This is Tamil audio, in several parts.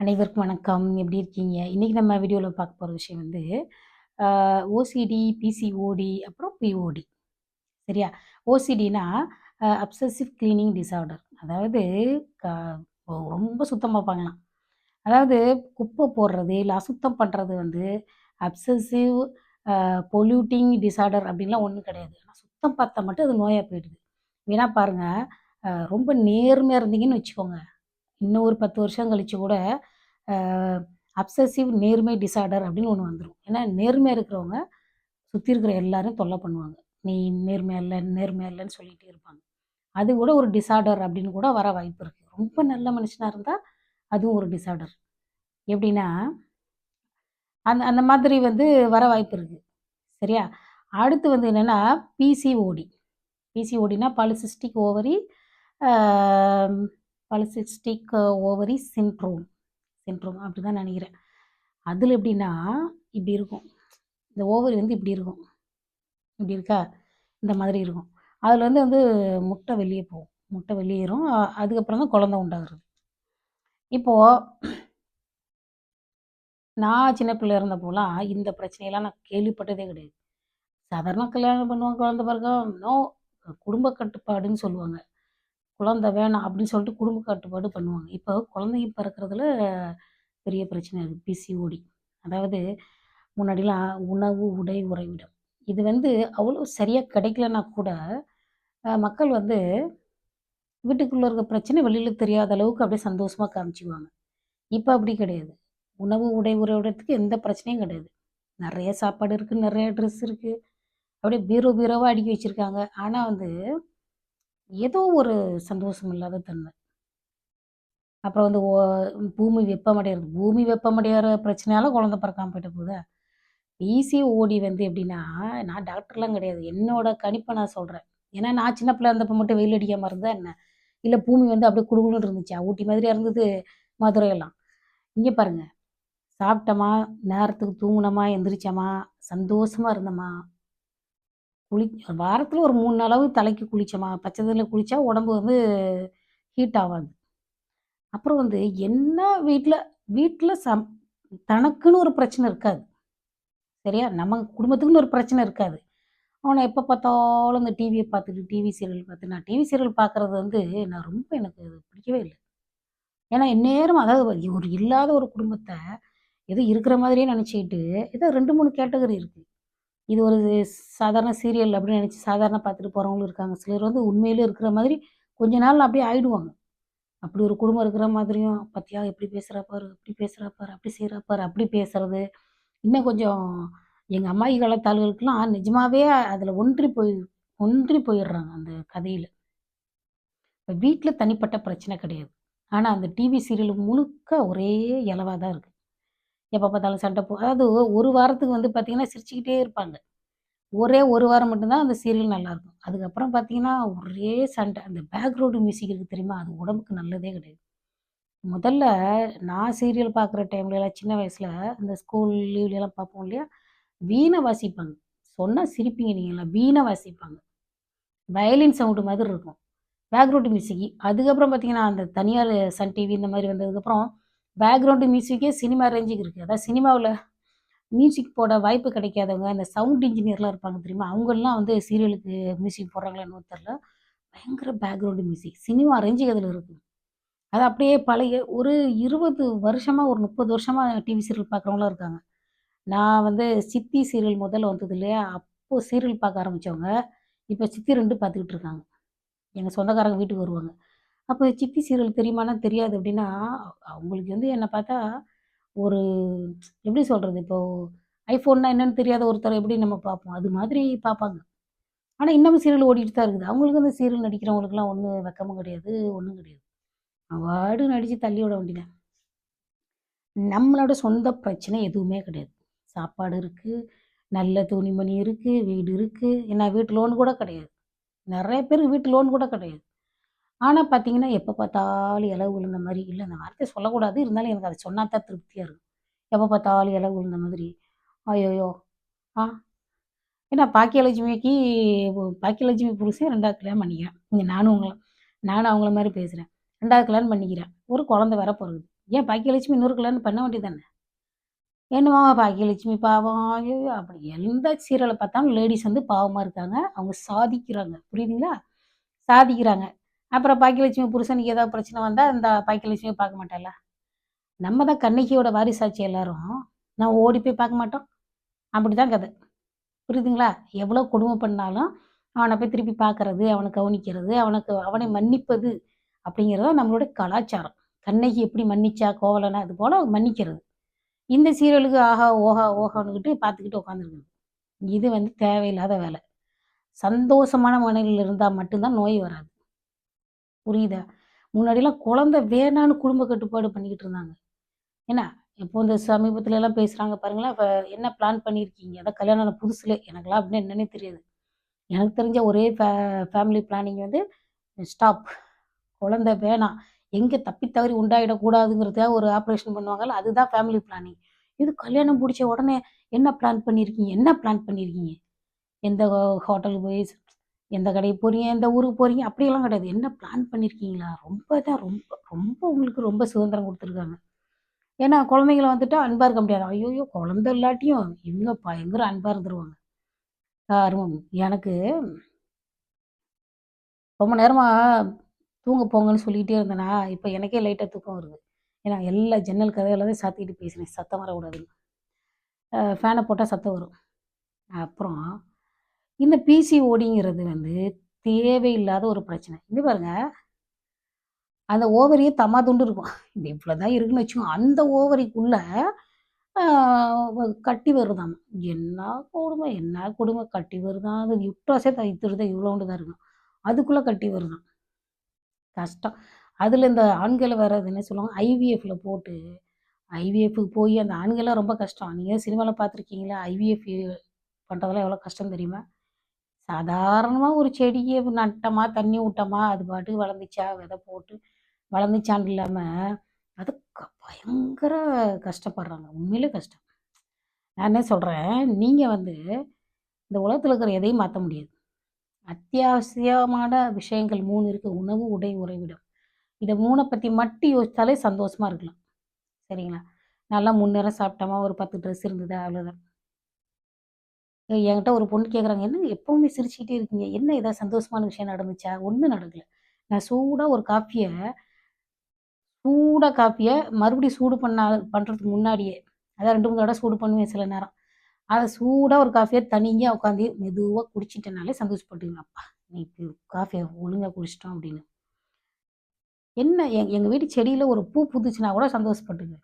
அனைவருக்கும் வணக்கம். எப்படி இருக்கீங்க? இன்னைக்கு நம்ம வீடியோவில் பார்க்க போகிற விஷயம் வந்து, ஓசிடி, பிசிஓடி, அப்புறம் பிஓடி. சரியா? ஓசிடினா அப்சசிவ் கிளீனிங் டிஸார்டர். அதாவது க ரொம்ப சுத்தம் பார்ப்பாங்களாம். அதாவது குப்பை போடுறது, இல்லை அசுத்தம் பண்ணுறது வந்து அப்சசிவ் பொல்யூட்டிங் டிசார்டர் அப்படின்லாம் ஒன்றும் கிடையாது. ஆனால் சுத்தம் பார்த்தா மட்டும் அது நோயாக போயிடுது. வேணா பாருங்கள் ரொம்ப நேர்மையாக இருந்தீங்கன்னு வச்சுக்கோங்க, இன்னும் ஒரு 10 வருஷம் கழிச்சு கூட அப்சசிவ் நேர்மை டிசார்டர் அப்படின்னு ஒன்று வந்துடும் ஏன்னா நேர்மையாக இருக்கிறவங்க சுற்றி இருக்கிற எல்லாரும் தொல்லை பண்ணுவாங்க. நீ நேர்மையாக இல்லை நேர்மையா இல்லைன்னு சொல்லிகிட்டே இருப்பாங்க. அது கூட ஒரு டிசார்டர் அப்படின்னு கூட வர வாய்ப்பு இருக்குது ரொம்ப நல்ல மனுஷனாக இருந்தால் அதுவும் ஒரு டிசார்டர் எப்படின்னா, அந்த அந்த மாதிரி வந்து வர வாய்ப்பு இருக்குது சரியா? அடுத்து வந்து என்னன்னா PCOD. பிசிஓடினா polycystic ovary polycystic ovary syndrome syndrome அப்படி தான் நினைக்கிறேன். அதில் எப்படின்னா, இப்படி இருக்கும். இந்த ஓவரி வந்து இப்படி இருக்கும். இப்படி இருக்கா? இந்த மாதிரி இருக்கும். அதில் வந்து வந்து முட்டை வெளியே போகும். முட்டை வெளியேறும். அதுக்கப்புறம் தான் குழந்த உண்டாகிறது இப்போது நான் சின்ன பிள்ளை இருந்தப்போலாம் இந்த பிரச்சனையெல்லாம் நான் கேள்விப்பட்டதே கிடையாது. சாதாரண கல்யாணம் பண்ணுவாங்க, குழந்த பிறகு நோ குடும்ப கட்டுப்பாடுன்னு சொல்லுவாங்க. குழந்தை வேணாம் அப்படின்னு சொல்லிட்டு குடும்ப கட்டுப்பாடு பண்ணுவாங்க. இப்போ குழந்தைங்க பிறக்கிறதுல பெரிய பிரச்சனை இருக்குது பிசிஓடி. அதாவது முன்னாடிலாம் உணவு, உடை, உறைவிடம். இது வந்து அவ்வளோ சரியாக கிடைக்கலன்னா கூட, மக்கள் வந்து வீட்டுக்குள்ளே இருக்க பிரச்சனை வெளியில தெரியாத அளவுக்கு அப்படியே சந்தோஷமாக காமிச்சிக்குவாங்க இப்போ அப்படி கிடையாது. உணவு, உடை, உறைவிடத்துக்கு எந்த பிரச்சனையும் கிடையாது. நிறைய சாப்பாடு இருக்குது நிறைய ட்ரெஸ் இருக்குது அப்படியே பீரோ பீரோவாக அடுக்கி வச்சுருக்காங்க ஆனால் வந்து, ஏதோ ஒரு சந்தோஷம் இல்லாத தன்மை. அப்புறம் வந்து ஓ பூமி வெப்பமடையறது. பூமி வெப்பமடையற பிரச்சனையால குழந்தை பிறக்காம போயிட போகுதா? பிசிஓடி வந்து எப்படின்னா, நான் டாக்டர்லாம் கிடையாது. என்னோட கணிப்பை நான் சொல்கிறேன் ஏன்னா நான் சின்ன பிள்ளை இருந்தப்ப மட்டும் வெயில் அடிக்காமல் இருந்தா என்ன? இல்லை பூமி வந்து அப்படியே குடுகுன்னு இருந்துச்சா? ஊட்டி மாதிரியா இருந்தது மதுரையெல்லாம். இங்கே பாருங்க. சாப்பிட்டோமா, நேரத்துக்கு தூங்கினோமா எந்திரிச்சோமா, சந்தோஷமா இருந்தோமா, குளி வாரத்தில் ஒரு மூணு அளவு தலைக்கு குளித்தோமா பச்சை தண்ணியில் குளித்தா உடம்பு வந்து ஹீட் ஆகாது அப்புறம் வந்து என்ன வீட்டில் வீட்டில் சம் தனக்குன்னு ஒரு பிரச்சனை இருக்காது. சரியா? நம்ம குடும்பத்துக்குன்னு ஒரு பிரச்சனை இருக்காது. அவனை எப்போ பார்த்தாலும் இந்த டிவியை பார்த்துட்டு, டிவி சீரியல் பார்த்து நான் டிவி சீரியல் பார்க்குறது வந்து நான் ரொம்ப எனக்கு அது பிடிக்கவே இல்லை ஏன்னா எந்நேரமும் அதாவது ஒரு இல்லாத ஒரு குடும்பத்தை ஏதோ இருக்கிற மாதிரியே நினச்சிக்கிட்டு ஏதோ 2, 3 கேட்டகரி இருக்குது இது ஒரு சாதாரண சீரியல் அப்படின்னு நினச்சி சாதாரண பார்த்துட்டு போகிறவங்களும் இருக்காங்க. சிலர் வந்து உண்மையிலே இருக்கிற மாதிரி கொஞ்ச நாள் அப்படியே ஆயிடுவாங்க. அப்படி ஒரு குடும்பம் இருக்கிற மாதிரியும், பத்தியா எப்படி பேசுகிறா பாரு, இப்படி பேசுறா பாரு, அப்படி செய்றா பாரு" அப்படி பேசுறது. இன்னும் கொஞ்சம் எங்கள் அம்மாயி காலத்து நிஜமாகவே நிஜமாவே ஒன்றி போய் ஒன்றி போயிடுறாங்க அந்த கதையில் இப்போ வீட்டில் தனிப்பட்ட பிரச்சனை கிடையாது. ஆனால் அந்த டிவி சீரியல் முழுக்க ஒரே இலவாக தான் இருக்குது எப்போ பார்த்தாலும் சண்டை போ அதாவது ஒரு வாரத்துக்கு வந்து பார்த்தீங்கன்னா, சிரிச்சுக்கிட்டே இருப்பாங்க. ஒரே ஒரு வாரம் மட்டும்தான் அந்த சீரியல் நல்லாயிருக்கும். அதுக்கப்புறம் பார்த்தீங்கன்னா, ஒரே சண்டை. அந்த பேக்ரவுண்டு மியூசிக் இருக்குது தெரியுமா? அது உடம்புக்கு நல்லதே கிடையாது. முதல்ல நான் சீரியல் பார்க்குற டைம்லலாம் சின்ன வயசில் இந்த ஸ்கூல் லீவ்லலாம் பார்ப்போம் இல்லையா? வீணை வாசிப்பாங்க. சொன்னால் சிரிப்பீங்க நீங்களா வீணை வாசிப்பாங்க. வயலின் சவுண்டு மாதிரி இருக்கும். Background music. அதுக்கப்புறம் பார்த்தீங்கன்னா, அந்த தனியார் சன் டிவி இந்த மாதிரி வந்ததுக்கப்புறம், பேக்ரவுண்டு மியூசிக்கே சினிமா ரேஞ்சுக்கு இருக்குது அதாவது சினிமாவில் மியூசிக் போட வாய்ப்பு கிடைக்காதவங்க, அந்த சவுண்ட் இன்ஜினியர்லாம் இருப்பாங்க தெரியுமா? அவங்களெலாம் வந்து சீரியலுக்கு மியூசிக் போடுறாங்களா தெரில பயங்கர பேக்ரவுண்டு மியூசிக். சினிமா ரேஞ்சுக்கு அதில் இருக்குது அது அப்படியே பழைய ஒரு இருபது வருஷமாக ஒரு முப்பது வருஷமாக டிவி சீரியல் பார்க்குறவங்களாம் இருக்காங்க. நான் வந்து சித்தி சீரியல் முதல்ல வந்தது இல்லையா? அப்போது சீரியல் பார்க்க ஆரம்பிச்சவங்க, இப்போ சித்தி ரெண்டு பார்த்துக்கிட்டு இருக்காங்க. எங்கள் சொந்தக்காரங்க வீட்டுக்கு வருவாங்க. அப்போ சித்தி சீரியல் தெரியுமானா தெரியாது அப்படின்னா, அவங்களுக்கு வந்து என்னை பார்த்தா, ஒரு எப்படி சொல்கிறது இப்போது ஐஃபோன்னா என்னன்னு தெரியாத ஒருத்தர் எப்படி நம்ம பார்ப்போம்? அது மாதிரி பார்ப்பாங்க. ஆனால் இன்னமும் சீரியல் ஓடிட்டு தான் இருக்குது. அவங்களுக்கு அந்த சீரியல் நடிக்கிறவங்களுக்குலாம் ஒன்றும் வெக்கமும் கிடையாது, ஒன்றும் கிடையாது. அவார்டு நடித்து தள்ளி விட வேண்டியதான். நம்மளோட சொந்த பிரச்சனை எதுவுமே கிடையாது. சாப்பாடு இருக்குது நல்ல துணிமணி இருக்குது வீடு இருக்குது ஏன்னா வீட்டு லோன் கூட கிடையாது. நிறைய பேருக்கு வீட்டு லோன் கூட கிடையாது. ஆனால் பார்த்தீங்கன்னா, எப்போ பார்த்தாலும் இலவு விழுந்த மாதிரி இல்லை அந்த வார்த்தை சொல்லக்கூடாது. இருந்தாலும் எனக்கு அதை சொன்னா தான் திருப்தியாக இருக்கும். எப்போ பார்த்தாலும் இலவு விழுந்த மாதிரி. ஐயோயோ. ஆ? ஏன்னா பாக்கியலட்சுமிக்கு பாக்கியலட்சுமி புருஷன் ரெண்டாவது கல்யாணம் பண்ணிக்கிறேன். இங்கே நானும் உங்களை நானும் அவங்கள மாதிரி பேசுகிறேன் ரெண்டாவது கல்யாணம் பண்ணிக்கிறேன். ஒரு குழந்தை வேற போகிறது ஏன் பாக்கியலட்சுமி இன்னொரு கல்யாணம் பண்ண வேண்டியதானே என்னவா பாக்கியலட்சுமி பாவம்? ஐயோ அப்படி எந்த சீரியலை பார்த்தாலும் லேடிஸ் வந்து பாவமாக இருக்காங்க. அவங்க சாதிக்கிறாங்க. புரியுதுங்களா? சாதிக்கிறாங்க. அப்புறம் பாக்கியலட்சுமி புருஷனுக்கு ஏதாவது பிரச்சனை வந்தால் அந்த பாக்கியலட்சுமி பார்க்க மாட்டாளா? நம்ம தான் கண்ணகியோட வாரிசாட்சி எல்லாரும். நான் ஓடி போய் பார்க்க மாட்டோம். அப்படி தான் கதை. புரியுதுங்களா? எவ்வளோ கொடுமை பண்ணாலும் அவனை போய் திருப்பி பார்க்கறது அவனை கவனிக்கிறது அவனுக்கு அவனை மன்னிப்பது அப்படிங்கிறது தான் நம்மளோட கலாச்சாரம். கண்ணகி எப்படி மன்னிச்சா கோவலனா அது போல் மன்னிக்கிறது. இந்த சீரியலுக்கு ஆஹா ஓஹா ஓஹான்னுக்கிட்டு பார்த்துக்கிட்டு உட்காந்துருக்குது. இது வந்து தேவையில்லாத வேலை. சந்தோஷமான மனநிலையில் இருந்தால் மட்டும்தான் நோய் வராது. புரியுதா? முன்னாடிலாம் குழந்தை வேணான்னு குடும்ப கட்டுப்பாடு பண்ணிக்கிட்டு இருந்தாங்க. என்ன இப்போ இந்த சமீபத்துல எல்லாம் பேசுகிறாங்க பாருங்களேன் இப்போ என்ன பிளான் பண்ணியிருக்கீங்க? அதான் கல்யாணம் புதுசுல. எனக்குலாம் அப்படின்னு என்னன்னே தெரியாது. எனக்கு தெரிஞ்ச ஒரே ஃபே ஃபேமிலி பிளானிங் வந்து ஸ்டாப் குழந்தை வேணாம். எங்கே தப்பி தவறி உண்டாயிடக்கூடாதுங்கிறதுக்காக ஒரு ஆப்ரேஷன் பண்ணுவாங்கல்ல அதுதான் ஃபேமிலி பிளானிங் இது கல்யாணம் பிடிச்ச உடனே என்ன பிளான் பண்ணியிருக்கீங்க? என்ன பிளான் பண்ணியிருக்கீங்க? எந்த ஹோட்டலுக்கு போய் எந்த கடைக்கு போகிறீங்க எந்த ஊருக்கு போகிறீங்க அப்படியெல்லாம் கிடையாது. என்ன பிளான் பண்ணியிருக்கீங்களா ரொம்ப தான் ரொம்ப ரொம்ப உங்களுக்கு ரொம்ப சுதந்திரம் கொடுத்துருக்காங்க. ஏன்னா குழந்தைங்கள வந்துட்டு அன்பாக இருக்க முடியாது. ஐயோயோ குழந்தை இல்லாட்டியும் இவங்க பயங்கர அன்பாக இருந்துருவாங்க. அருமம் எனக்கு ரொம்ப நேரமாக தூங்க போங்கன்னு சொல்லிகிட்டே இருந்தேனா இப்போ எனக்கே லைட்டாக தூக்கம் வருது. ஏன்னா எல்லா ஜன்னல் கதையெல்லாம் சாத்திக்கிட்டு பேசினேன். சத்தம் வரக்கூடாதுன்னு. ஃபேனை போட்டால் சத்தம் வரும். அப்புறம் இந்த பிசிஓடிங்கிறது வந்து தேவையில்லாத ஒரு பிரச்சனை. இது பாருங்க. அந்த ஓவரியே தம்மா துண்டு இருக்கும். இது இவ்வளோ தான் இருக்குன்னு வச்சுக்கோங்க அந்த ஓவரிக்குள்ள கட்டி வருதாம். என்ன கொடுமை என்ன கொடுமை கட்டி வருதான் அது யுட்ராஸே தைத்துருதா இவ்வளோண்டு தான் இருக்கும். அதுக்குள்ளே கட்டி வருதாம். கஷ்டம். அதில் இந்த ஆண்களை வேறு என்ன சொல்லுவாங்க? ஐவிஎஃப்ல போட்டு ஐவிஎஃப்க்கு போய் அந்த ஆண்கள்லாம் ரொம்ப கஷ்டம். நீங்கள் சினிமாவில் பார்த்துருக்கீங்களா? ஐவிஎஃப் பண்ணுறதெல்லாம் எவ்வளோ கஷ்டம் தெரியுமா? சாதாரணமாக ஒரு செடியை நட்டமா தண்ணி விட்டோமா அது பாட்டுக்கு வளர்ந்துச்சா விதை போட்டு வளர்ந்துச்சான்னு இல்லாமல் அது பயங்கர கஷ்டப்படுறாங்க. உண்மையிலே கஷ்டம். நான் என்ன சொல்கிறேன் நீங்கள் வந்து இந்த உலகத்தில் இருக்கிற எதையும் மாற்ற முடியாது. அத்தியாவசியமான விஷயங்கள் மூணு இருக்குது உணவு உடை உறைவிடம். இதை மூணை பற்றி மட்டும் யோசித்தாலே சந்தோஷமாக இருக்கலாம். சரிங்களா? நல்லா முன்னேற சாப்பிட்டோமா? ஒரு பத்து ட்ரெஸ் இருந்தது? அவ்வளோதான் என்கிட்ட ஒரு பொண்ணு கேட்குறாங்க என்ன எப்போவுமே சிரிச்சுக்கிட்டே இருக்கீங்க? என்ன ஏதாவது சந்தோஷமான விஷயம் நடந்துச்சா? ஒன்றும் நடக்கல. நான் சூடாக ஒரு காஃபியை சூடாக காஃபியை மறுபடியும் சூடு பண்ண பண்ணுறதுக்கு முன்னாடியே அதான் ரெண்டு மூணு தடவை சூடு பண்ணுவேன் சில நேரம். அதை சூடாக ஒரு காஃபியை தனியாக உட்காந்து மெதுவாக குடிச்சிட்டனாலே சந்தோஷப்பட்டுங்க அப்பா நீ காஃபியை ஒழுங்காக குடிச்சிட்டோம் அப்படின்னு. என்ன எங் எங்கள் வீட்டு செடியில் ஒரு பூ புதுச்சுன்னா கூட சந்தோஷப்பட்டுங்க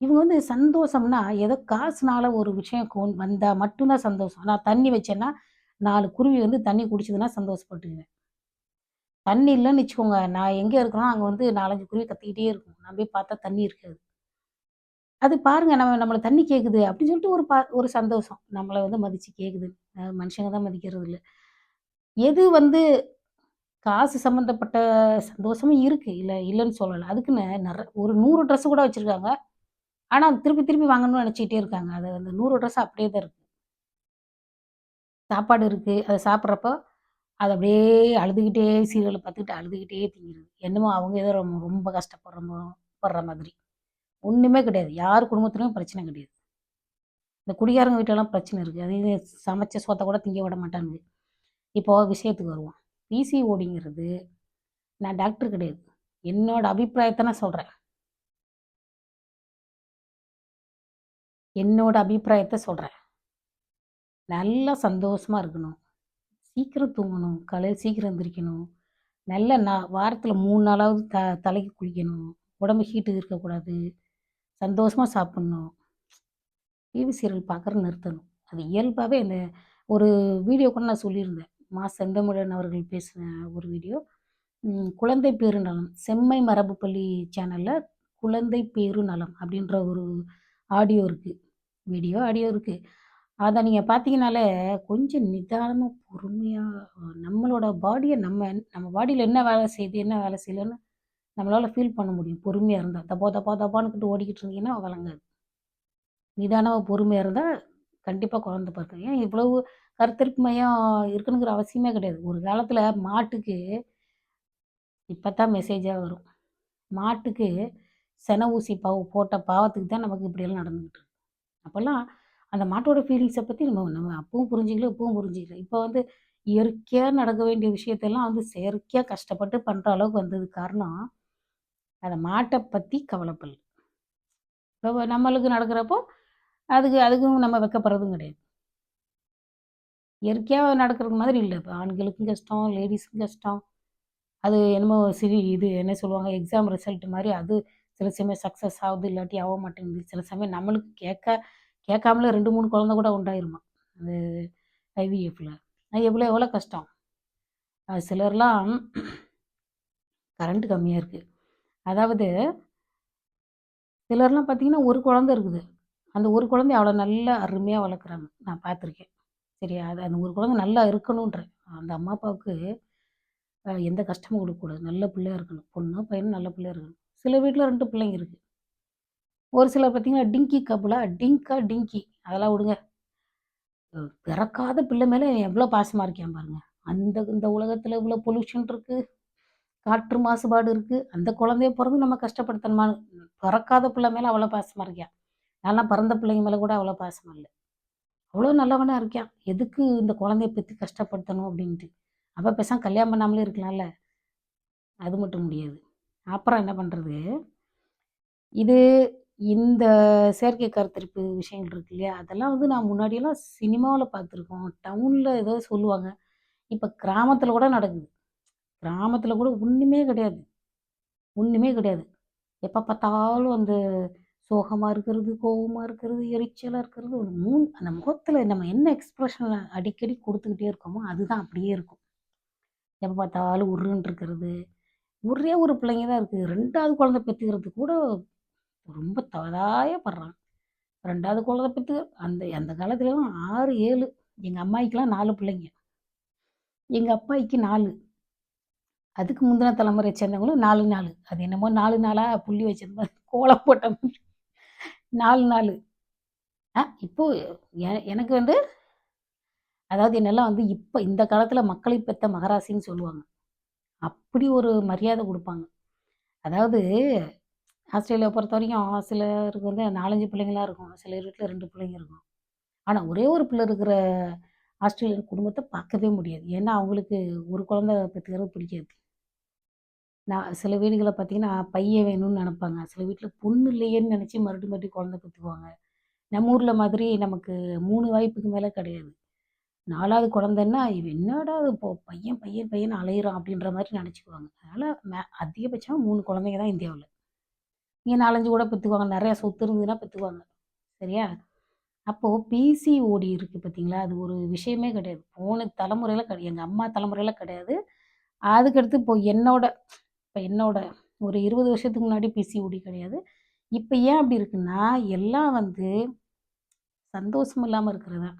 இவங்க வந்து சந்தோஷம்னா ஏதோ காசுனால ஒரு விஷயம் கொண் வந்தால் மட்டும்தான் சந்தோஷம். நான் தண்ணி வச்சேன்னா நாலு குருவி வந்து தண்ணி குடிச்சதுன்னா சந்தோஷப்பட்டுக்குவேன் தண்ணி இல்லைன்னு வச்சுக்கோங்க நான் எங்கே இருக்கிறோம் அங்கே வந்து நாலஞ்சு குருவி கத்திக்கிட்டே இருக்கும். நான் போய் பார்த்தா தண்ணி இருக்காது. அது பாருங்க நம்ம நம்மளை தண்ணி கேட்குது அப்படின்னு சொல்லிட்டு ஒரு பா ஒரு சந்தோஷம். நம்மளை வந்து மதித்து கேட்குது மனுஷங்க தான் மதிக்கிறது இல்லை எது வந்து காசு சம்மந்தப்பட்ட சந்தோஷமும் இருக்குது இல்லை இல்லைன்னு சொல்லலை. அதுக்குன்னு நிற ஒரு நூறு ட்ரெஸ்ஸு கூட வச்சுருக்காங்க. ஆனால் திருப்பி திருப்பி வாங்கணும்னு நினச்சிக்கிட்டே இருக்காங்க. அது அந்த நூறு ட்ரெஸ் அப்படியே தான் இருக்குது சாப்பாடு இருக்குது அதை சாப்பிட்றப்போ அது அப்படியே அழுதுகிட்டே சீரியலை பார்த்துக்கிட்டு அழுதுகிட்டே திங்கிறது என்னமோ அவங்க ஏதோ ரொம்ப ரொம்ப கஷ்டப்படுற படுற மாதிரி. ஒன்றுமே கிடையாது. யார் குடும்பத்துலையும் பிரச்சனை கிடையாது. இந்த குடிகாரங்க வீட்டிலலாம் பிரச்சனை இருக்குது அது சமைச்ச சோத்தை கூட திங்க விட மாட்டாங்க இப்போ விஷயத்துக்கு வருவோம். பிசிஓடிங்கிறது நான் டாக்டர் கிடையாது. என்னோடய அபிப்பிராயத்தை நான் சொல்கிறேன் என்னோட அபிப்பிராயத்தை சொல்கிறேன் நல்லா சந்தோஷமாக இருக்கணும். சீக்கிரம் தூங்கணும். காலையில் சீக்கிரம் எந்திரிக்கணும். நல்ல நான் வாரத்தில் மூணு நாளாவது த தலைக்கு குளிக்கணும். உடம்பு ஹீட்டு இருக்கக்கூடாது. சந்தோஷமாக சாப்பிட்ணும். டிவி சீரியல் பார்க்குற நிறுத்தணும். அது இயல்பாகவே இந்த ஒரு வீடியோ கூட நான் சொல்லியிருந்தேன். மா செந்தமிழன் அவர்கள் பேசின ஒரு வீடியோ குழந்தை பேரு நலம். செம்மை மரபு பள்ளி சேனலில் குழந்தை பேரு நலம் அப்படின்ற ஒரு ஆடியோ இருக்குது வீடியோ ஆடியோ இருக்குது அதை நீங்கள் பார்த்தீங்கனாலே கொஞ்சம் நிதானமாக பொறுமையாக நம்மளோட பாடியை நம்ம நம்ம பாடியில் என்ன வேலை செய்யுது என்ன வேலை செய்யலைன்னு நம்மளால் ஃபீல் பண்ண முடியும். பொறுமையாக இருந்தால் தப்பா தப்பா தப்பான்னுக்கிட்டு ஓடிக்கிட்டு இருந்தீங்கன்னா வழங்காது. நிதானமாக பொறுமையாக இருந்தால் கண்டிப்பாக குழந்தை பிறக்கும். ஏன் இவ்வளவு கருத்திருப்பு மையம் இருக்கணுங்கிற அவசியமே கிடையாது. ஒரு காலத்தில் மாட்டுக்கு இப்போ தான் மெசேஜாக வரும். மாட்டுக்கு செனை ஊசி பாவு போட்ட பாவத்துக்கு தான் நமக்கு இப்படியெல்லாம் நடந்துக்கிட்டு அப்போல்லாம் அந்த மாட்டோட ஃபீலிங்ஸை பற்றி நம்ம நம்ம அப்பவும் புரிஞ்சிக்கல இப்பவும் புரிஞ்சிக்கல. இப்போ வந்து இயற்கையாக நடக்க வேண்டிய விஷயத்தெல்லாம் வந்து செயற்கையாக கஷ்டப்பட்டு பண்ணுற அளவுக்கு வந்தது காரணம் அந்த மாட்டை பற்றி கவலைப்படல இப்போ நம்மளுக்கு நடக்கிறப்போ அதுக்கு அதுக்கும் நம்ம வைக்கப்படுறதும் கிடையாது. இயற்கையாக நடக்கிறது மாதிரி இல்லை. இப்போ ஆண்களுக்கும் கஷ்டம் லேடிஸுக்கும் கஷ்டம். அது என்னமோ சிரி இது என்ன சொல்லுவாங்க எக்ஸாம் ரிசல்ட் மாதிரி அது சில சமயம் சக்ஸஸ் ஆகுது இல்லாட்டி ஆக மாட்டேங்குது. சில சமயம் நம்மளுக்கு கேட்க கேட்காமலே ரெண்டு மூணு குழந்த கூட உண்டாயிருமா? அது ஐவிஎஃப்ல. அது எவ்வளோ எவ்வளோ கஷ்டம். சிலர்லாம் கரண்ட் கம்மியாக இருக்குது அதாவது சிலர்லாம் பார்த்தீங்கன்னா ஒரு குழந்த இருக்குது. அந்த ஒரு குழந்தைய அவ்வளோ நல்லா அருமையாக வளர்க்குறாங்க. நான் பார்த்துருக்கேன். சரியா? அது அந்த ஒரு குழந்தை நல்லா இருக்கணுன்றேன் அந்த அம்மா அப்பாவுக்கு எந்த கஷ்டமும் கொடுக்கக்கூடாது. நல்ல பிள்ளையாக இருக்கணும். பொண்ணு பையனும் நல்ல பிள்ளையாக இருக்கணும். சில வீட்டில் ரெண்டு பிள்ளைங்க இருக்குது ஒரு சிலர் பார்த்தீங்கன்னா டிங்கி கப்புலா டிங்கா டிங்கி. அதெல்லாம் விடுங்க. பிறக்காத பிள்ளை மேலே எவ்வளோ பாசமாக இருக்கேன் பாருங்க. அந்த இந்த உலகத்தில் இவ்வளோ பொல்யூஷன் இருக்குது காற்று மாசுபாடு இருக்குது அந்த குழந்தைய பிறந்து நம்ம கஷ்டப்படுத்தணுமா பிறக்காத பிள்ளை மேலே அவ்வளோ பாசமாக இருக்கியா? நல்லா பிறந்த பிள்ளைங்க மேலே கூட அவ்வளோ பாசமாக இல்லை. அவ்வளோ நல்லவனா இருக்கான் எதுக்கு இந்த குழந்தைய பற்றி கஷ்டப்படுத்தணும் அப்படின்ட்டு. அப்போ பேசாம கல்யாணம் பண்ணாமலே இருக்கலாம்ல. அது மட்டும் முடியாது. அப்புறம் என்ன பண்ணுறது இது இந்த செயற்கை கருத்தரிப்பு விஷயங்கள் இருக்கு இல்லையா? அதெல்லாம் வந்து நான் முன்னாடியெல்லாம் சினிமாவில் பார்த்துருக்கோம். டவுனில் ஏதோ சொல்லுவாங்க. இப்போ கிராமத்தில் கூட நடக்குது. கிராமத்தில் கூட ஒன்றுமே கிடையாது. ஒன்றுமே கிடையாது. எப்போ பார்த்தாலும் அந்த சோகமாக இருக்கிறது கோவமாக இருக்கிறது எரிச்சலாக இருக்கிறது ஒரு மூணு அந்த முகத்தில் நம்ம என்ன எக்ஸ்ப்ரெஷன் அடிக்கடி கொடுத்துக்கிட்டே இருக்கோமோ அதுதான் அப்படியே இருக்கும். எப்போ பார்த்தாலும் உருன்னு இருக்கிறது. ஒரே ஒரு பிள்ளைங்க தான் இருக்குது ரெண்டாவது குழந்தை பெற்றுக்கிறது கூட ரொம்ப தவதாயப்படுறாங்க ரெண்டாவது குழந்தை பெற்று அந்த அந்த காலத்துலலாம் ஆறு ஏழு எங்கள் அம்மாய்க்கெலாம் நாலு பிள்ளைங்க. எங்கள் அப்பாய்க்கு நாலு. அதுக்கு முந்தின தலைமுறை சேர்ந்தவங்களும் நாலு நாலு. அது என்னமோ நாலு நாளாக புள்ளி வச்சிருந்தா கோலம் போட்ட நாலு நாலு. ஆ இப்போ எ- எனக்கு வந்து அதாவது என்னெல்லாம் வந்து இப்போ இந்த காலத்தில் மக்களை பெற்ற மகராசின்னு சொல்லுவாங்க. அப்படி ஒரு மரியாதை கொடுப்பாங்க. அதாவது ஆஸ்திரேலியா பொறுத்த வரைக்கும் சிலருக்கு வந்து நாலஞ்சு பிள்ளைங்களா இருக்கும். சிலர் வீட்டில் ரெண்டு பிள்ளைங்க இருக்கும். ஆனால் ஒரே ஒரு பிள்ளை இருக்கிற ஆஸ்திரேலியன் குடும்பத்தை பார்க்கவே முடியாது. ஏன்னா அவங்களுக்கு ஒரு குழந்தை பெற்றுக்கிறது பிடிக்காது. நான் சில வீடுகளை பார்த்தீங்கன்னா பையன் வேணும்னு நினைப்பாங்க. சில வீட்டில் பொண்ணு இல்லையேன்னு நினச்சி மறுபடியும் மறுபடியும் குழந்தை பெற்றுக்குவாங்க. நம்ம ஊரில் மாதிரி நமக்கு மூணு வாய்ப்புக்கு மேலே கிடையாது. நாலாவது குழந்தைன்னா இவன் என்னடா இது இப்போ பையன் பையன் பையன் அலையிறான் அப்படின்ற மாதிரி நினச்சிக்குவாங்க. அதனால் மே அதிகபட்சம் மூணு குழந்தைங்க தான் இந்தியாவில். இங்கே நாலஞ்சு கூட பெற்றுக்குவாங்க நிறையா சொத்து இருந்ததுன்னா பெற்றுக்குவாங்க சரியா? அப்போது பிசிஓடி இருக்குது பார்த்தீங்களா அது ஒரு விஷயமே கிடையாது. போன தலைமுறையில் கிடையாது எங்கள் அம்மா தலைமுறையில் கிடையாது. அதுக்கடுத்து இப்போ என்னோட இப்போ என்னோட ஒரு இருபது வருஷத்துக்கு முன்னாடி பிசிஓடி கிடையாது. இப்போ ஏன் அப்படி இருக்குன்னா எல்லாம் வந்து சந்தோஷம் இல்லாமல் இருக்கிறதா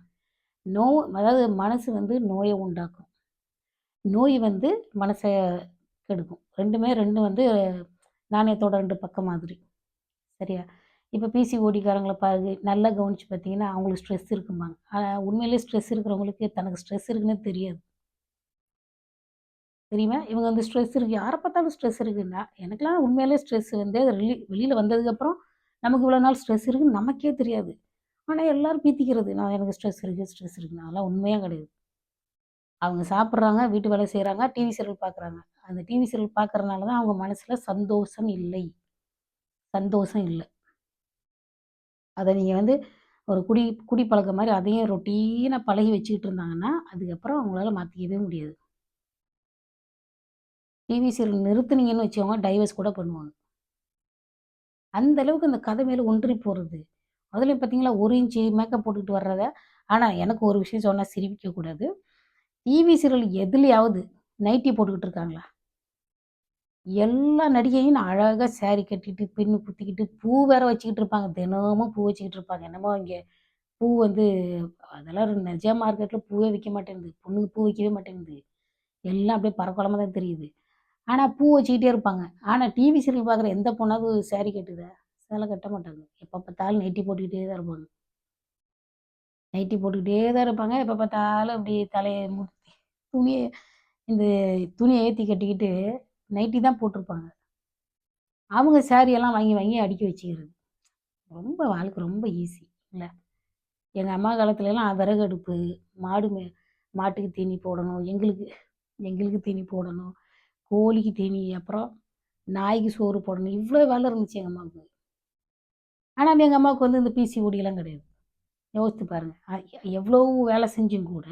நோ அதாவது மனசு வந்து நோயை உண்டாக்கும். நோய் வந்து மனசை கெடுக்கும். ரெண்டுமே ரெண்டும் வந்து நாணயத்தோட ரெண்டு பக்கம் மாதிரி. சரியா? இப்போ பிசிஓடிக்காரங்களை பாரு நல்லா கவனித்து பார்த்தீங்கன்னா அவங்களுக்கு ஸ்ட்ரெஸ் இருக்கும்பாங்க. ஆனால் உண்மையிலேயே ஸ்ட்ரெஸ் இருக்கிறவங்களுக்கு தனக்கு ஸ்ட்ரெஸ் இருக்குன்னு தெரியாது. தெரியுமா? இவங்க வந்து ஸ்ட்ரெஸ் இருக்குது யாரை பார்த்தாலும் ஸ்ட்ரெஸ் இருக்குன்னா எனக்கெல்லாம் உண்மையிலே ஸ்ட்ரெஸ் வந்து அது வெளி வெளியில் வந்ததுக்கப்புறம் நமக்கு இவ்வளோ நாள் ஸ்ட்ரெஸ் இருக்குன்னு நமக்கே தெரியாது. ஆனால் எல்லாரும் பீத்திக்கிறது. நான் எனக்கு ஸ்ட்ரெஸ் இருக்குது ஸ்ட்ரெஸ் இருக்குது அதெல்லாம் உண்மையாக கிடையாது. அவங்க சாப்பிட்றாங்க வீட்டு வேலை செய்கிறாங்க டிவி சீரியல் பார்க்குறாங்க அந்த டிவி சீரியல் பார்க்குறதுனால தான் அவங்க மனசில் சந்தோஷம் இல்லை. சந்தோஷம் இல்லை. அதை நீங்கள் வந்து ஒரு குடி குடி பழக்கம் மாதிரி அதையும் ரொட்டீனாக பழகி வச்சுக்கிட்டு இருந்தாங்கன்னா அதுக்கப்புறம் அவங்களால மாற்றிக்கவே முடியாது. டிவி சீரியல் நிறுத்துனீங்கன்னு வச்சவங்க டைவர்ஸ் கூட பண்ணுவாங்க. அந்த அளவுக்கு அந்த கதை மேலே ஒன்றி போகிறது அதுலேயும் பார்த்தீங்களா ஒரு இன்ச்சு மேக்கப் போட்டுக்கிட்டு வர்றத ஆனால் எனக்கு ஒரு விஷயம் சொன்னால் சிரிக்கக்கூடாது டிவி சீரியல் எதுலையாவது நைட்டி போட்டுக்கிட்டு இருக்காங்களா? எல்லா நடிகையும் அழகாக சேரீ கட்டிட்டு பின்னு குத்திக்கிட்டு பூ வேற வச்சுக்கிட்டு இருப்பாங்க. தினமும் பூ வச்சுக்கிட்டு இருப்பாங்க. என்னமோ இங்கே பூ வந்து அதெல்லாம் நிஜ மார்க்கெட்டில் பூவே விற்க மாட்டேங்குது. பொண்ணுக்கு பூ வைக்கவே மாட்டேங்குது. எல்லாம் அப்படியே பரக்குழம்பு தான் தெரியுது. ஆனால் பூ வச்சுக்கிட்டே இருப்பாங்க. ஆனால் டிவி சீரியல் பார்க்குற எந்த பொண்ணாவது சேரீ கட்டுதா? சேலை கட்ட மாட்டாங்க. எப்போ பார்த்தாலும் நைட்டி போட்டுக்கிட்டே தான் இருப்பாங்க. நைட்டி போட்டுக்கிட்டே தான் இருப்பாங்க. எப்போ பார்த்தாலும் அப்படி தலையை முடி துணியை இந்த துணியை ஏற்றி கட்டிக்கிட்டு நைட்டி தான் போட்டிருப்பாங்க. அவங்க சாரியெல்லாம் வாங்கி வாங்கி அடுக்கி வச்சுக்கிறது. ரொம்ப வாழ்க்கை ரொம்ப ஈஸி இல்லை? எங்கள் அம்மா காலத்துலலாம் விறகு அடுப்பு மாடு மே மாட்டுக்கு தீனி போடணும் எங்களுக்கு எங்களுக்கு தீனி போடணும் கோழிக்கு தீனி அப்புறம் நாய்க்கு சோறு போடணும். இவ்வளோ வேலை இருந்துச்சு எங்கள் அம்மாவுக்கு. ஆனால் எங்கள் அம்மாவுக்கு வந்து இந்த பிசிஓடியெல்லாம் கிடையாது. யோசித்து பாருங்கள் எவ்வளோ வேலை செஞ்சும் கூட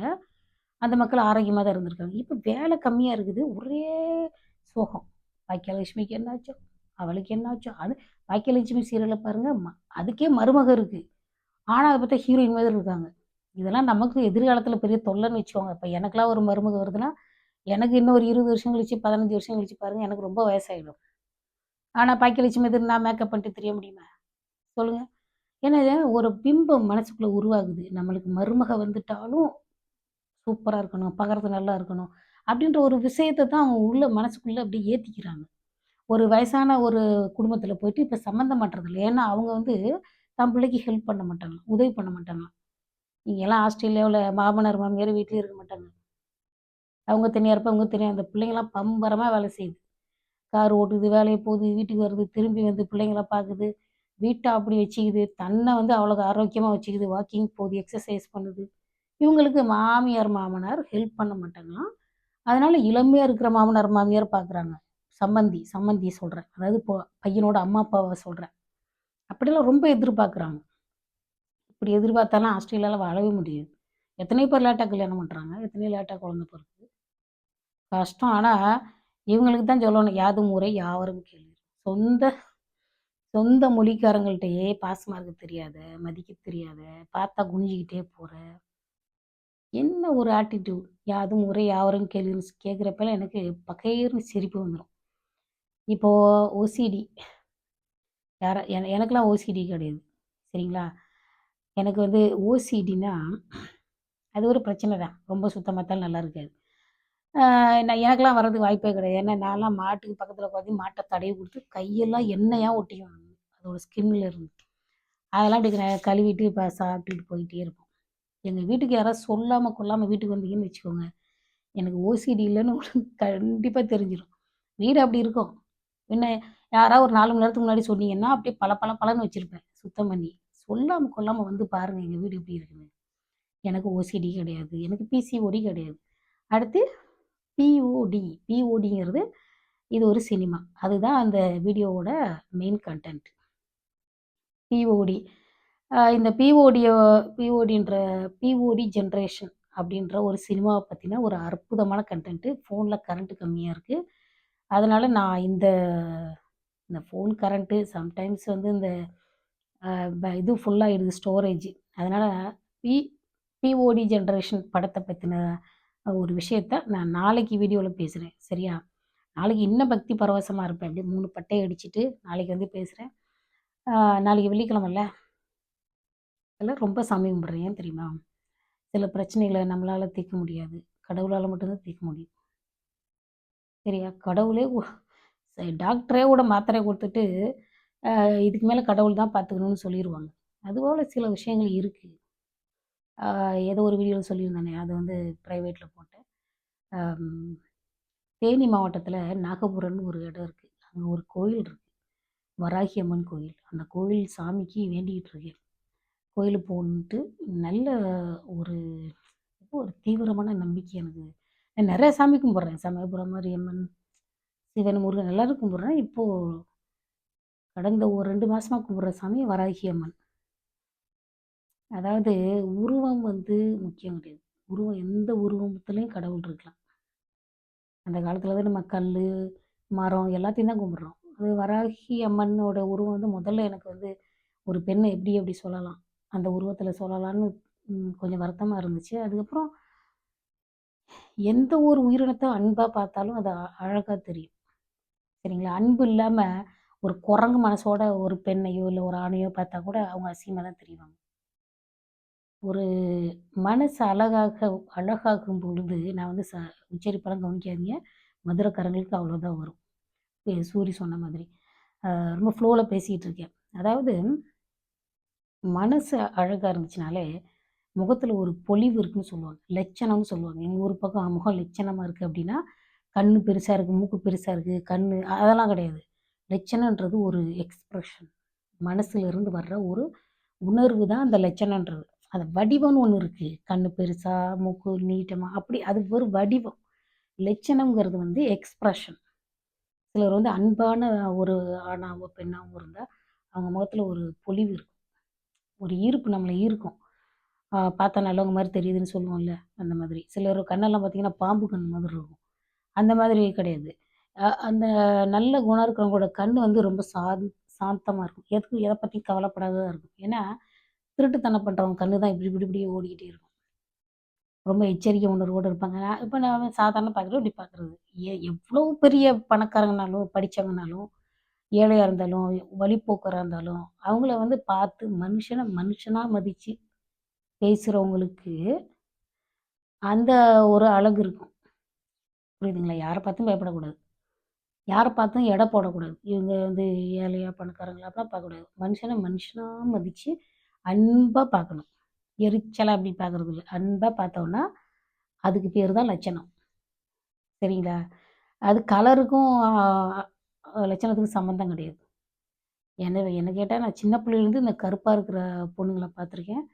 அந்த மக்கள் ஆரோக்கியமாக தான் இருந்திருக்காங்க. இப்போ வேலை கம்மியாக இருக்குது. ஒரே சோகம். பாக்கியலட்சுமிக்கு என்னாச்சோ? அவளுக்கு என்னாச்சோ? அது பாக்கியலட்சுமி சீரியலை பாருங்கள் ம அதுக்கே மருமக இருக்குது ஆனால் அதை பார்த்தா ஹீரோயின் மாதிரி இருக்காங்க. இதெல்லாம் நமக்கு எதிர்காலத்தில் பெரிய தொல்லைன்னு வச்சுக்கோங்க. இப்போ எனக்கெல்லாம் ஒரு மருமக வருதுன்னா எனக்கு இன்னும் ஒரு இருபது வருஷம் கழிச்சு பதினஞ்சு வருஷம் கழிச்சு பாருங்கள் எனக்கு ரொம்ப வயசாகிடும் ஆனால் பாக்கியலட்சுமி எதிர் நான் மேக்கப் பண்ணிட்டு தெரிய முடியுமா? சொல்லுங்கள் ஏன்னா ஒரு பிம்பம் மனசுக்குள்ளே உருவாகுது. நம்மளுக்கு மருமக வந்துட்டாலும் சூப்பராக இருக்கணும் பார்க்குறது நல்லா இருக்கணும் அப்படின்ற ஒரு விஷயத்தை தான் அவங்க உள்ள மனசுக்குள்ளே அப்படியே ஏற்றிக்கிறாங்க ஒரு வயசான ஒரு குடும்பத்தில் போயிட்டு இப்போ சம்மந்தம் பண்ணுறதில்ல ஏன்னா அவங்க வந்து தன் பிள்ளைக்கு ஹெல்ப் பண்ண மாட்டாங்க உதவி பண்ண மாட்டாங்க. இங்கெல்லாம் ஆஸ்திரேலியாவில் மாமனார் மாமியார் வீட்டிலே இருக்க மாட்டாங்க. அவங்க தனியாக இருப்பா அவங்க தனியாக அந்த பிள்ளைங்களாம் பம்பரமாக வேலை செய்யுது. கார் ஓட்டுது வேலையை போகுது வீட்டுக்கு வருது திரும்பி வந்து பிள்ளைங்களாம் பார்க்குது. வீட்டை அப்படி வச்சுக்குது தன்னை வந்து அவ்வளோ ஆரோக்கியமாக வச்சுக்குது வாக்கிங் போகுது எக்ஸசைஸ் பண்ணுது. இவங்களுக்கு மாமியார் மாமனார் ஹெல்ப் பண்ண மாட்டாங்களாம். அதனால் இளமையாக இருக்கிற மாமனார் மாமியார் பார்க்குறாங்க சம்மந்தி சம்மந்தி சொல்கிறேன் அதாவது இப்போ பையனோட அம்மா அப்பாவை சொல்கிறேன் அப்படிலாம் ரொம்ப எதிர்பார்க்குறாங்க. இப்படி எதிர்பார்த்தாலாம் ஆஸ்திரேலியாவில் வாழவே முடியாது. எத்தனை பேர் லேட்டாக கல்யாணம் பண்ணுறாங்க எத்தனை லேட்டாக குழந்தை பிறகு கஷ்டம். ஆனால் இவங்களுக்கு தான் சொல்லணும். யாது முறை யாவரும் கேள்வி சொந்த சொந்த மொழிக்காரங்கள்ட்டையே பாசமாக இருக்க தெரியாத மதிக்க தெரியாத பார்த்தா குனிஞ்சிக்கிட்டே போகிற என்ன ஒரு ஆட்டிடியூட் யாதும் ஒரே யாவரும் கேள்வின்னு கேட்குறப்பெல்லாம் எனக்கு பகையர்னு சிரிப்பு வந்துடும் இப்போது ஓசிடி யார என ஓசிடி கிடையாது. சரிங்களா? எனக்கு வந்து ஓசிடினா அது ஒரு பிரச்சனை தான். ரொம்ப சுத்தமாகத்தாலும் நல்லா இருக்காது. நான் எனக்கெல்லாம் வர்றதுக்கு வாய்ப்பே கிடையாது. ஏன்னா நான்லாம் மாட்டுக்கு பக்கத்தில் உட்காந்து மாட்டை தடவி கொடுத்து கையெல்லாம் எண்ணெயாக ஒட்டிக்குவாங்க அதோட ஸ்கின்னில் இருந்து. அதெல்லாம் அப்படி கழுவிட்டு இப்போ சாப்பிட்டுட்டு போயிட்டே இருப்போம். எங்கள் வீட்டுக்கு யாராவது சொல்லாமல் கொள்ளாமல் வீட்டுக்கு வந்தீங்கன்னு வச்சுக்கோங்க எனக்கு ஓசிடி இல்லைன்னு கண்டிப்பாக தெரிஞ்சிடும் வீடு அப்படி இருக்கும். என்ன யாராவது ஒரு நாலு மணி நேரத்துக்கு முன்னாடி சொன்னீங்கன்னா அப்படியே பல பல பலன்னு வச்சுருப்பேன் சுத்தம் பண்ணி. சொல்லாமல் கொள்ளாமல் வந்து பாருங்கள் எங்கள் வீடு எப்படி இருக்குன்னு. எனக்கு ஓசிடி கிடையாது. எனக்கு பிசிஓடி கிடையாது. அடுத்து பிஓடி பிஓடிங்கிறது இது ஒரு சினிமா அதுதான் அந்த வீடியோவோட மெயின் கண்டென்ட் பிஓடி இந்த பிஓடியோ பிஓடின்ற பிஓடி ஜென்ரேஷன் அப்படின்ற ஒரு சினிமாவை பற்றின ஒரு அற்புதமான கண்டென்ட்டு ஃபோனில் கரண்ட்டு கம்மியாக இருக்குது அதனால் நான் இந்த இந்த ஃபோன் கரண்ட்டு சம்டைம்ஸ் வந்து இந்த இது ஃபுல்லாகிடுது ஸ்டோரேஜ் அதனால் பி பிஓடி ஜென்ரேஷன் படத்தை பற்றின ஒரு விஷயத்த நான் நாளைக்கு வீடியோவில் பேசுகிறேன் சரியா? நாளைக்கு இன்னும் பக்தி பரவசமாக இருப்பேன். அப்படியே மூணு பட்டையை அடிச்சுட்டு நாளைக்கு வந்து பேசுகிறேன் நாளைக்கு வெள்ளிக்கிழமல்ல? அதில் ரொம்ப சாமி கும்பிட்றேன். ஏன் தெரியுமா? சில பிரச்சனைகளை நம்மளால் தீர்க்க முடியாது. கடவுளால் மட்டும்தான் தீர்க்க முடியும். சரியா? கடவுளே டாக்டரே கூட மாத்திரை கொடுத்துட்டு இதுக்கு மேலே கடவுள் தான் பார்த்துக்கணும்னு சொல்லிடுவாங்க அதுபோல் சில விஷயங்கள் இருக்குது ஏதோ ஒரு வீடியோவில் சொல்லியிருந்தானே அதை வந்து ப்ரைவேட்டில் போட்டேன். தேனி மாவட்டத்தில் நாகபுரம்னு ஒரு இடம் இருக்குது அங்கே ஒரு கோயில் இருக்குது வராகி அம்மன் கோயில். அந்த கோயில் சாமிக்கு வேண்டிக்கிட்டு இருக்கேன் கோயிலுக்கு போகணுன்ட்டு நல்ல ஒரு ஒரு தீவிரமான நம்பிக்கை எனக்கு. நான் நிறைய சாமி கும்பிட்றேன். சமயபுரம் மாரியம்மன் சிவன் முருகன் எல்லோரும் கும்பிட்றேன். இப்போது கடந்த ஒரு ரெண்டு மாதமாக கும்பிட்ற சாமி வராகி அம்மன். அதாவது உருவம் வந்து முக்கியம் கிடையாது. உருவம் எந்த உருவத்துலேயும் கடவுள் இருக்கலாம். அந்த காலத்தில் தான் நம்ம கல் மரம் எல்லாத்தையும் தான் கும்பிட்றோம். அது வராகி அம்மனோட உருவம் வந்து முதல்ல எனக்கு வந்து ஒரு பெண்ணை எப்படி எப்படி சொல்லலாம்? அந்த உருவத்தில் சொல்லலான்னு கொஞ்சம் வருத்தமாக இருந்துச்சு. அதுக்கப்புறம் எந்த ஒரு உயிரினத்தை அன்பாக பார்த்தாலும் அது அழகாக தெரியும். சரிங்களா? அன்பு இல்லாமல் ஒரு குரங்கு மனசோட ஒரு பெண்ணையோ இல்லை ஒரு ஆணையோ பார்த்தா கூட அவங்க அசிங்கமாக தான் தெரிவாங்க. ஒரு மனசு அழகாக அழகாகும் பொழுது நான் வந்து ச உச்சரிப்பெல்லாம் கவனிக்காதீங்க. மதுரைக்காரங்களுக்கு அவ்வளோதான் வரும். சூரி சொன்ன மாதிரி. ரொம்ப ஃப்ளோவில் பேசிகிட்டு இருக்கேன் அதாவது மனசு அழகாக இருந்துச்சுனாலே முகத்தில் ஒரு பொலிவு இருக்குன்னு சொல்லுவாங்க. லட்சணம்னு சொல்லுவாங்க. எங்கள் ஊர் பக்கம் முகம் லட்சணமாக இருக்குது அப்படின்னா கண் பெருசாக இருக்குது மூக்கு பெருசாக இருக்குது கண் அதெல்லாம் கிடையாது. லட்சணன்றது ஒரு எக்ஸ்ப்ரெஷன் மனசுலேருந்து வர்ற ஒரு உணர்வு தான் அந்த லட்சணன்றது அந்த வடிவம்னு ஒன்று இருக்குது கண் பெருசாக மூக்கு நீட்டமாக அப்படி அது ஒரு வடிவம். லட்சணங்கிறது வந்து எக்ஸ்ப்ரெஷன் சிலர் வந்து அன்பான ஒரு ஆணாவோ பெண்ணாகவும் இருந்தால் அவங்க முகத்தில் ஒரு பொலிவு இருக்கும். ஒரு ஈர்ப்பு நம்மளை ஈர்க்கும். பார்த்தா நல்லவங்க மாதிரி தெரியுதுன்னு சொல்லுவோம்ல அந்த மாதிரி. சிலர் கண்ணெல்லாம் பார்த்தீங்கன்னா பாம்பு கண் மாதிரி இருக்கும். அந்த மாதிரி கிடையாது. அந்த நல்ல குணம் இருக்கிறவங்களோட கண் வந்து ரொம்ப சாந் சாந்தமாக இருக்கும். எதுக்கும் எதை பற்றியும் கவலைப்படாததாக இருக்கும். ஏன்னா திருட்டுத்தனம் பண்ணுறவங்க கண்ணு தான் இப்படி இப்படி இப்படி ஓடிக்கிட்டே இருக்கும். ரொம்ப எச்சரிக்கை உணர்வோடு இருப்பாங்க. நான் இப்போ நான் சாதாரண பார்க்குறது இப்படி பார்க்குறது ஏ எவ்வளோ பெரிய பணக்காரங்கனாலும் படித்தவங்கனாலும் ஏழையாக இருந்தாலும் வழிப்போக்கராக இருந்தாலும் அவங்கள வந்து பார்த்து மனுஷனை மனுஷனாக மதித்து பேசுகிறவங்களுக்கு அந்த ஒரு அழகு இருக்கும். புரியுதுங்களா? யாரை பார்த்தும் பயப்படக்கூடாது. யாரை பார்த்தும் எடை போடக்கூடாது. இவங்க வந்து ஏழையாக பணக்காரங்களா அப்படிலாம் பார்க்கக்கூடாது. மனுஷனை மனுஷனாக மதித்து அன்பாக பார்க்கணும். எரிச்சலாக அப்படி பார்க்கறது இல்லை அன்பாக பார்த்தோன்னா அதுக்கு பேர் தான் லட்சணம். சரிங்களா? அது கலருக்கும் லட்சணத்துக்கும் சம்மந்தம் கிடையாது. என்ன என்ன கேட்டால் நான் சின்ன பிள்ளையிலேருந்து இந்த கருப்பாக இருக்கிற பொண்ணுங்களை பார்த்துருக்கேன்.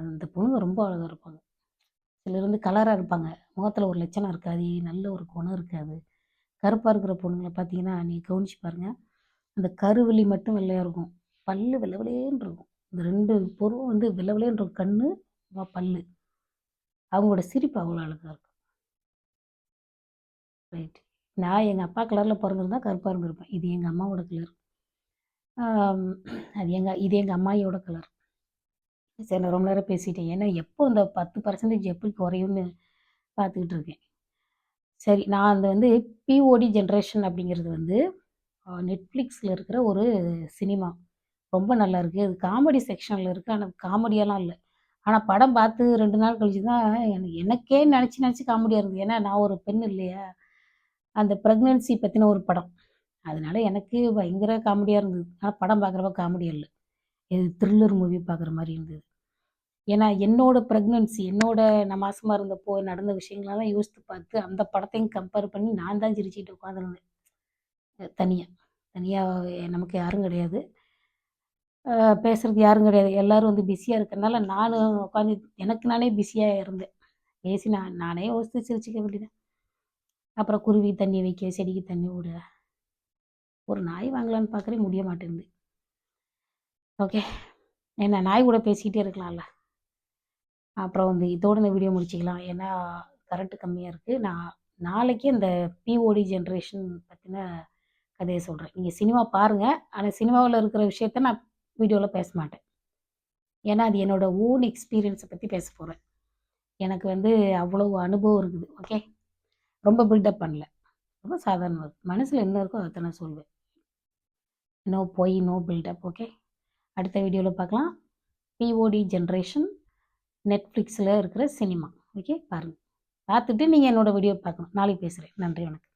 அந்த பொண்ணுங்க ரொம்ப அழகாக இருப்பாங்க. சிலர் வந்து கலராக இருப்பாங்க. முகத்தில் ஒரு லட்சணம் இருக்காது நல்ல ஒரு குணம் இருக்காது. கருப்பாக இருக்கிற பொண்ணுங்களை பார்த்தீங்கன்னா நீங்கள் கவனிச்சு பாருங்கள் அந்த கருவெளி மட்டும் வெள்ளையாக இருக்கும். பல்லு வெள்ளை வெள்ளையேன்னு இருக்கும். இந்த ரெண்டு பொருளும் வந்து வெள்ளை கண்ணு பல்லு. அவங்களோட சிரிப்பு அவ்வளோ அழகாக இருக்கும். ரைட் நான் எங்கள் அப்பா கலரில் பிறந்திருந்தா கருப்பாக இருந்திருப்பேன். இது எங்கள் அம்மாவோட கலர். அது எங்கள் இது எங்கள் அம்மாயோட கலர். சரி நான் ரொம்ப நேரம் பேசிட்டேன். ஏன்னா எப்போ இந்த பத்து பர்சன்டேஜ் எப்படி குறையும்னு பார்த்துக்கிட்டு இருக்கேன். சரி நான் அந்த வந்து பிஓடி ஜென்ரேஷன் அப்படிங்கிறது வந்து நெட்ஃப்ளிக்ஸில் இருக்கிற ஒரு சினிமா. ரொம்ப நல்லா இருக்குது அது காமெடி செக்ஷனில் இருக்குது ஆனால் காமெடியெல்லாம் இல்லை. ஆனால் படம் பார்த்து ரெண்டு நாள் கழிச்சு தான் எனக்கு எனக்கே நினச்சி நினச்சி காமெடியாக இருந்தது. ஏன்னா நான் ஒரு பெண் இல்லையா? அந்த ப்ரெக்னென்சி பற்றின ஒரு படம். அதனால எனக்கு பயங்கர காமெடியாக இருந்தது. ஆனால் படம் பார்க்குறப்ப காமெடியாக இல்லை. இது த்ரில்லர் மூவி பார்க்குற மாதிரி இருந்தது. ஏன்னா என்னோட ப்ரெக்னென்சி என்னோட நான் மாசமாக இருந்தப்போ நடந்த விஷயங்களெல்லாம் யோசித்து பார்த்து அந்த படத்தையும் கம்பேர் பண்ணி நான் தான் சிரிச்சுட்டு உட்காந்துருந்தேன். தனியாக தனியாக நமக்கு யாரும் கிடையாது. பேசுகிறது யாரும் கிடையாது. எல்லோரும் வந்து பிஸியாக இருக்கிறதுனால நானும் உட்காந்து எனக்கு நானே பிஸியாக இருந்தேன் பேசி நான் நானே யோசித்து சிரிச்சுக்க வேண்டியது அப்புறம் குருவி தண்ணி வைக்க செடிக்கு தண்ணி விட ஒரு நாய் வாங்கலான்னு பார்க்குறேன் முடிய மாட்டேங்குது. ஓகே என்ன நாய் கூட பேசிக்கிட்டே இருக்கலாம்ல. அப்புறம் வந்து இதோட இந்த வீடியோ முடிச்சுக்கலாம். ஏன்னா கரண்ட்டு கம்மியாக இருக்குது நான் நாளைக்கு இந்த பிஓடி ஜென்ரேஷன் பற்றின கதையை சொல்கிறேன் நீங்கள் சினிமா பாருங்கள் ஆனால் சினிமாவில் இருக்கிற விஷயத்த நான் வீடியோவில் பேச மாட்டேன் ஏன்னா அது என்னோட ஓன் எக்ஸ்பீரியன்ஸை பற்றி பேச போகிறேன் எனக்கு வந்து அவ்வளோ அனுபவம் இருக்குது ஓகே ரொம்ப பில்டப் பண்ணல. ரொம்ப சாதாரணமாக இருக்குது மனசில் என்ன இருக்கோ அதை நான் சொல்வேன். நோ போய் நோ பில்டப் ஓகே அடுத்த வீடியோவில் பார்க்கலாம். பிஓடி ஜென்ரேஷன் நெட்ஃப்ளிக்ஸில் இருக்கிற சினிமா ஓகே பாருங்கள் பார்த்துட்டு நீங்கள் என்னோடய வீடியோ பார்க்கணும். நாளைக்கு பேசுகிறேன் நன்றி வணக்கம்.